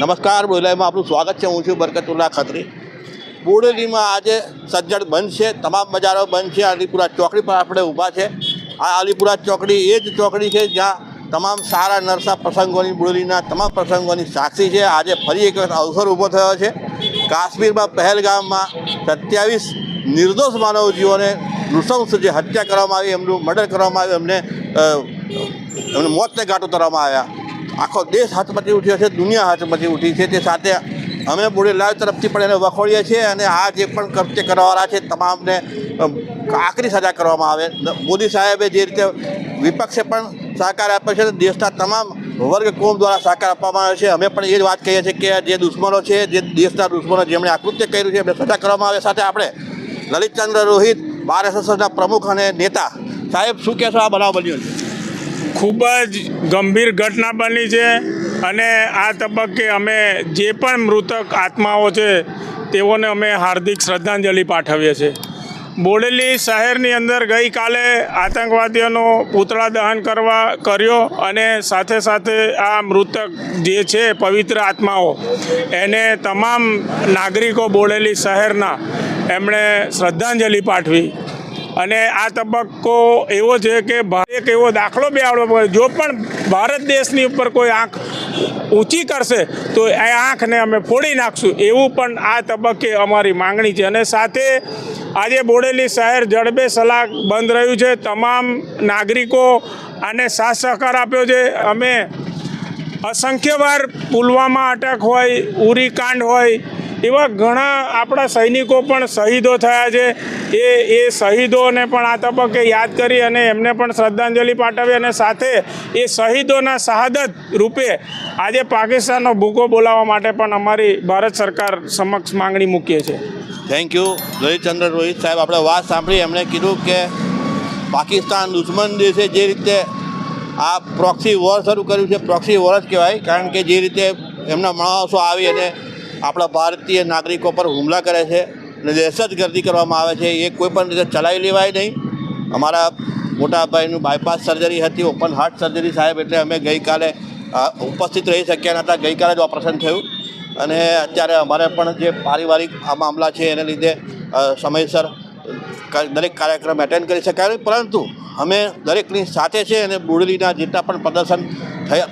નમસ્કાર બોલાઈમાં આપનું સ્વાગત છે. હું છું બરકતુલ્લા ખત્રી. બોડેલીમાં આજે સજ્જડ બંધ છે તમામ બજારો બંધ છે અલીપુરા ચોકડી પર આપણે ઊભા છે. આ અલીપુરા ચોકડી એ જ ચોકડી છે જ્યાં તમામ સારા નરસા પ્રસંગોની, બોડેલીના તમામ પ્રસંગોની સાક્ષી છે. આજે ફરી એક વખત અવસર ઊભો થયો છે. કાશ્મીરમાં પહેલગામમાં સત્યાવીસ નિર્દોષ માનવજીઓને નૃશંસ જે હત્યા કરવામાં આવી, એમનું મર્ડર કરવામાં આવ્યું, એમને એમને મોતને ઘાટ ઉતારવામાં આવ્યા. આખો દેશ હાથમાંથી ઉઠ્યો છે, દુનિયા હાથમાંથી ઉઠી છે. તે સાથે અમે બોડી લાઈવ તરફથી પણ એને વખોડીએ છીએ અને આ જે પણ કૃત્ય કરવાવાળા છે, તમામને આકરી સજા કરવામાં આવે. મોદી સાહેબે જે રીતે વિપક્ષે પણ સહકાર આપ્યો છે, દેશના તમામ વર્ગ કોમ દ્વારા સહકાર આપવામાં આવે છે. અમે પણ એ જ વાત કહીએ છીએ કે જે દુશ્મનો છે, જે દેશના દુશ્મનો જેમણે આકૃત્ય કર્યું છે, એમને સજા કરવામાં આવે. સાથે આપણે લલિતચંદ્ર રોહિત, બાર એસોસિએશનના પ્રમુખ અને નેતા. સાહેબ, શું કહેશો? આ બનાવ બન્યો છે. ખૂબ જ ગંભીર ઘટના બની છે અને આ તબક્કે અમે જે પણ મૃતક આત્માઓ છે, તેઓને અમે હાર્દિક શ્રદ્ધાંજલિ પાઠવીએ છીએ. બોડેલી શહેરની અંદર ગઈકાલે આતંકવાદીઓનો પૂતળા દહન કરવા કર્યો અને સાથે સાથે આ મૃતક જે છે, પવિત્ર આત્માઓ, એને તમામ નાગરિકો બોડેલી શહેરના એમણે શ્રદ્ધાંજલિ પાઠવી. અને આ તબક્કો એવો છે કે એક એવો દાખલો બી આવડવો પડે. જો પણ ભારત દેશની ઉપર કોઈ આંખ ઊંચી કરશે, તો એ આંખને અમે ફોડી નાખશું. એવું પણ આ તબક્કે અમારી માંગણી છે. અને સાથે આજે બોડેલી શહેર જડબે સલાક બંધ રહ્યું છે. તમામ નાગરિકો આને સાથ સહકાર આપ્યો છે. અમે અસંખ્ય વાર પુલવામા અટક હોય, ઉરી કાંડ હોય એવા ઘણા આપણા સૈનિકો પણ શહીદો થયા છે. એ એ શહીદોને પણ આ તબક્કે યાદ કરી અને એમને પણ શ્રદ્ધાંજલિ પાઠવી અને સાથે એ શહીદોના શહાદત રૂપે આજે પાકિસ્તાનનો ભૂકો બોલાવવા માટે પણ અમારી ભારત સરકાર સમક્ષ માંગણી મૂકીએ છીએ. થેન્ક યુ રોહિતચંદ્ર રોહિત સાહેબ. આપણે વાત સાંભળી. એમણે કીધું કે પાકિસ્તાન દુશ્મન દેશે જે રીતે આ પ્રોક્સી વોર શરૂ કર્યું છે પ્રોક્સી વોર જ કહેવાય. કારણ કે જે રીતે એમના માણસો આવી અને આપણા ભારતીય નાગરિકો પર હુમલા કરે છે અને દહેશતગર્દી કરવામાં આવે છે, એ કોઈ પણ રીતે ચલાવી લેવાય નહીં. અમારા મોટાભાઈનું બાયપાસ સર્જરી હતી ઓપન હાર્ટ સર્જરી સાહેબ, એટલે અમે ગઈકાલે ઉપસ્થિત રહી શક્યા નહોતા ગઈકાલે જ ઓપરેશન થયું. અને અત્યારે અમારે પણ જે પારિવારિક આ મામલા છે, એને લીધે સમયસર દરેક કાર્યક્રમ એટેન્ડ કરી શકાય પરંતુ અમે દરેકની સાથે છે અને બુડલીના જેટલા પણ પ્રદર્શન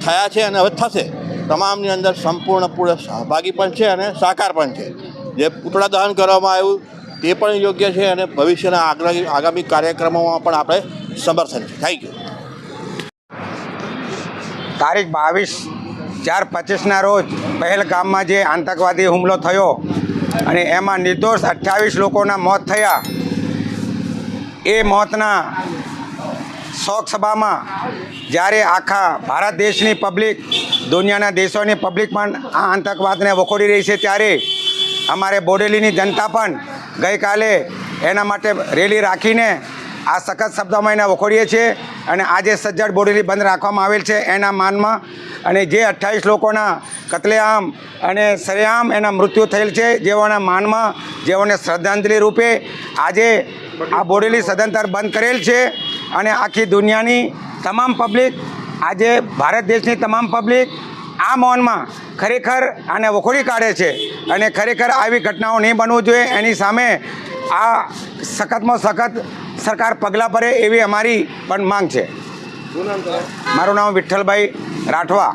થયા છે અને હવે થશે. તમામની અંદર સંપૂર્ણપૂર્ણ સહભાગી પણ છે અને સાકાર પણ છે. જે પૂતળા દહન કરવામાં આવ્યું તે પણ યોગ્ય છે અને ભવિષ્યના આગામી આગામી કાર્યક્રમોમાં પણ આપણે સમર્થન છે. થેન્ક યુ તારીખ બાવીસ ચાર પચીસના રોજ પહેલગામમાં જે આતંકવાદી હુમલો થયો અને એમાં નિર્દોષ અઠ્યાવીસ લોકોના મોત થયા, એ મોતના શોક સભામાં જ્યારે આખા ભારત દેશની પબ્લિક દુનિયાના દેશોની પબ્લિક પણ આ આતંકવાદને વખોડી રહી છે, ત્યારે અમારે બોડેલીની જનતા પણ ગઈકાલે એના માટે રેલી રાખીને આ સખત શબ્દોમાં એને વખોડીએ છીએ અને આજે સજ્જડ બોડેલી બંધ રાખવામાં આવેલ છે એના માનમાં. અને જે અઠ્ઠાવીસ લોકોના કતલેઆમ અને સરેઆમ એના મૃત્યુ થયેલ છે, જેઓના માનમાં, જેઓને શ્રદ્ધાંજલિ રૂપે આજે આ બોડેલી સદંતર બંધ કરેલ છે. અને આખી દુનિયાની તમામ પબ્લિક આજે ભારત દેશની તમામ પબ્લિક આ મૌનમાં ખરેખર આને વખોડી કાઢે છે અને ખરેખર આવી ઘટનાઓ નહીં બનવું જોઈએ. એની સામે આ સખતમાં સખત સરકાર પગલાં ભરે એવી અમારી પણ માંગ છે. મારું નામ વિઠ્ઠલભાઈ રાઠવા.